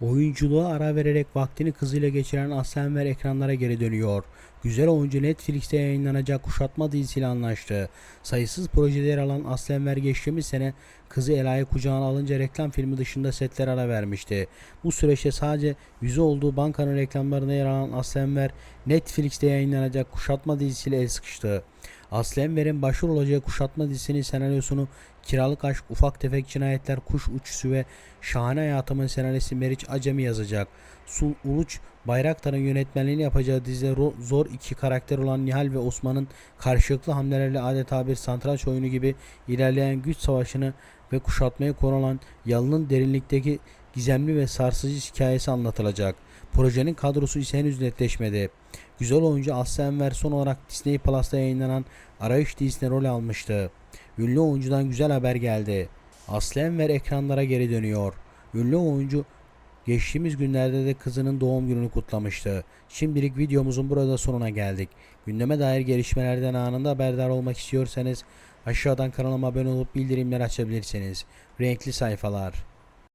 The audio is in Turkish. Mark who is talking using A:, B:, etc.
A: Oyunculuğa ara vererek vaktini kızıyla geçiren Aslı Enver ekranlara geri dönüyor. Güzel oyuncu Netflix'te yayınlanacak kuşatma dizisiyle anlaştı. Sayısız projede yer alan Aslı Enver geçtiğimiz sene kızı Ela'yı kucağına alınca reklam filmi dışında setler ara vermişti. Bu süreçte sadece yüzü olduğu bankanın reklamlarında yer alan Aslı Enver Netflix'te yayınlanacak kuşatma dizisiyle el sıkıştı. Aslı başrol olacağı kuşatma dizisinin senaryosunu Kiralık Aşk, Ufak Tefek Cinayetler, Kuş Uçuşu ve Şahane Hayatımın senaryosu Meriç Acemi yazacak. Sul Uluç Bayraktar'ın yönetmenliğini yapacağı dizide zor iki karakter olan Nihal ve Osman'ın karşılıklı hamlelerle adeta bir satranç oyunu gibi ilerleyen güç savaşını ve kuşatmaya konu olan Yalın'ın derinlikteki gizemli ve sarsıcı hikayesi anlatılacak. Projenin kadrosu ise henüz netleşmedi. Güzel oyuncu Aslı Enver son olarak Disney Plus'ta yayınlanan Arayış dizisinde rol almıştı. Ünlü oyuncudan güzel haber geldi. Aslı Enver ekranlara geri dönüyor. Ünlü oyuncu geçtiğimiz günlerde de kızının doğum gününü kutlamıştı. Şimdilik videomuzun burada sonuna geldik. Gündeme dair gelişmelerden anında haberdar olmak istiyorsanız aşağıdan kanalıma abone olup bildirimleri açabilirsiniz. Renkli sayfalar.